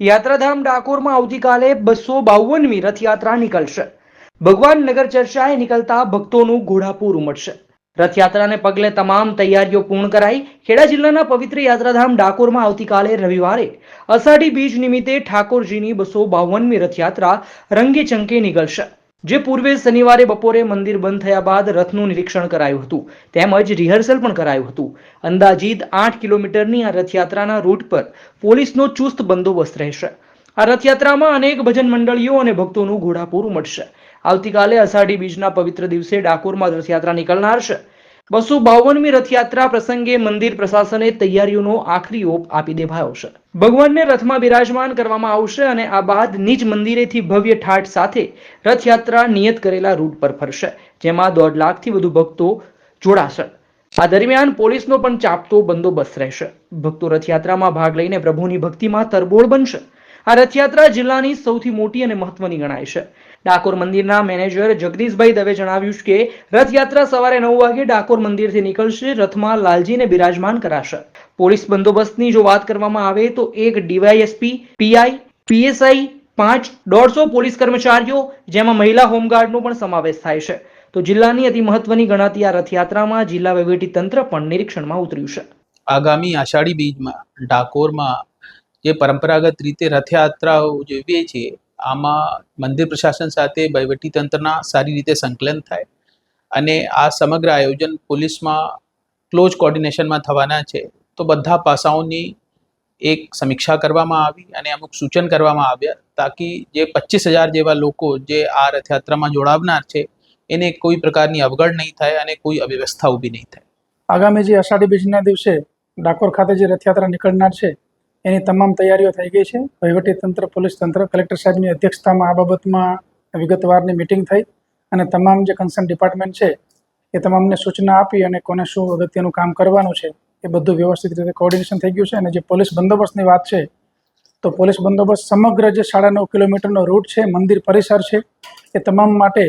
યાત્રાધામ ડાકોરમાં આવતીકાલે બસો બાવનમી રથયાત્રા નીકળશે. ભગવાન નગર ચર્ચાએ નીકળતા ભક્તોનું ઘોડાપૂર ઉમટશે. રથયાત્રાને પગલે તમામ તૈયારીઓ પૂર્ણ કરાઈ ખેડા જિલ્લાના પવિત્ર યાત્રાધામ ડાકોરમાં આવતીકાલે રવિવારે અષાઢી બીજ નિમિત્તે ઠાકોરજીની બસો બાવનમી રથયાત્રા રંગે ચંકે નીકળશે. જે પૂર્વે શનિવારે બપોરે મંદિર બંધ થયા બાદ રથનું નિરીક્ષણ કરાયું હતું, તેમજ રિહર્સલ પણ કરાયું હતું. અંદાજિત આઠ કિલોમીટરની આ રથયાત્રાના રૂટ પર પોલીસનો ચુસ્ત બંદોબસ્ત રહેશે. આ રથયાત્રામાં અનેક ભજન મંડળીઓ અને ભક્તોનું ઘોડાપૂર ઉમટશે. આવતીકાલે અષાઢી બીજના પવિત્ર દિવસે ડાકોરમાં રથયાત્રા નીકળનાર છે. બસો બાવનમી રથયાત્રા પ્રસંગે મંદિર પ્રશાસને તૈયારીઓનો આખરી ઓપ આપી દેવાયો છે. ભગવાનને રથમાં બિરાજમાન કરવામાં આવશે અને આ બાદ નિજ મંદિરેથી ભવ્ય ઠાઠ સાથે રથયાત્રા નિયત કરેલા રૂટ પર ફરશે, જેમાં દોઢ લાખથી વધુ ભક્તો જોડાશે. આ દરમિયાન પોલીસનો પણ ચાપતો બંદોબસ્ત રહેશે. ભક્તો રથયાત્રામાં ભાગ લઈને પ્રભુની ભક્તિમાં તરબોળ બનશે. આ રથયાત્રા જિલ્લાની સૌથી મોટી અને મહત્વની ગણાય છે. ડાકોર મંદિરના મેનેજર જગદીશભાઈ દવે જણાવ્યું છે કે, રથયાત્રા સવારે નવ વાગે ડાકોર મંદિરથી નીકળશે, રથમાં લાલજીને બિરાજમાન કરાશે. પોલીસ બંદોબસ્તની જો વાત કરવામાં આવે તો એક ડીવાયએસપી, પીઆઈ, પીએસઆઈ, પાંચ, દોઢસો પોલીસ કર્મચારીઓ, જેમાં મહિલા હોમગાર્ડનો પણ સમાવેશ થાય છે. તો જિલ્લાની અતિ મહત્વની ગણાતી આ રથયાત્રામાં જિલ્લા વહીવટી તંત્ર પણ નિરીક્ષણમાં ઉતર્યું છે. આગામી આષાઢી બીજમાં ડાકોરમાં જે પરંપરાગત રીતે રથયાત્રાઓ ઉજવીએ છીએ, આમાં મંદિર પ્રશાસન સાથે વહીવટીતંત્રના સારી રીતે સંકલન થાય અને આ સમગ્ર આયોજન પોલીસમાં ક્લોઝ કોર્ડિનેશનમાં થવાના છે, તો બધા પાસાઓની એક સમીક્ષા કરવામાં આવી અને અમુક સૂચન કરવામાં આવ્યા તાકી જે પચીસ હજાર જેવા લોકો જે આ રથયાત્રામાં જોડાવનાર છે, એને કોઈ પ્રકારની અવગણ નહીં થાય અને કોઈ અવ્યવસ્થા ઊભી નહીં થાય. આગામી જે અષાઢી બીજના દિવસે ડાકોર ખાતે જે રથયાત્રા નીકળનાર છે એની તમામ તૈયારીઓ થઈ ગઈ છે. વહીવટી તંત્ર, પોલીસ તંત્ર, કલેક્ટર સાહેબની અધ્યક્ષતામાં આ બાબતમાં વિગતવારની મિટિંગ થઈ અને તમામ જે કન્સર્ન ડિપાર્ટમેન્ટ છે એ તમામને સૂચના આપી અને કોને શું અગત્યનું કામ કરવાનું છે એ બધું વ્યવસ્થિત રીતે કોર્ડિનેશન થઈ ગયું છે અને જે પોલીસ બંદોબસ્તની વાત છે, તો પોલીસ બંદોબસ્ત સમગ્ર જે સાડા નવ કિલોમીટરનો રૂટ છે, મંદિર પરિસર છે, એ તમામ માટે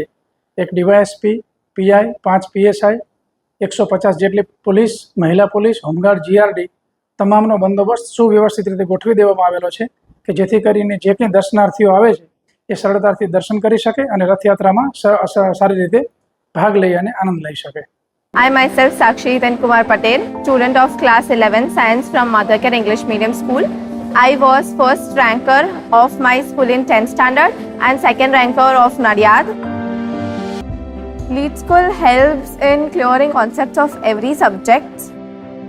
એક ડીવાયએસપી પીઆઈ પાંચ પીએસઆઈ એકસો પચાસ જેટલી પોલીસ, મહિલા પોલીસ, હોમગાર્ડ જીઆરડી તમામનો બંદોબસ્ત સુવ્યવસ્થિત રીતે ગોઠવી દેવામાં આવેલો છે કે જેથી કરીને જે કંઈ દર્શનાર્થીઓ આવે છે એ સરળતાથી દર્શન કરી શકે અને રથયાત્રામાં સારી રીતે ભાગ લઈ અને આનંદ લઈ શકે I myself, Sakshi Kumar Patel, student of class 11 science from Mothercare English Medium School. I was first ranker of my school in 10th standard and second ranker of Nadiad. Lead School helps in clearing concepts of every subject.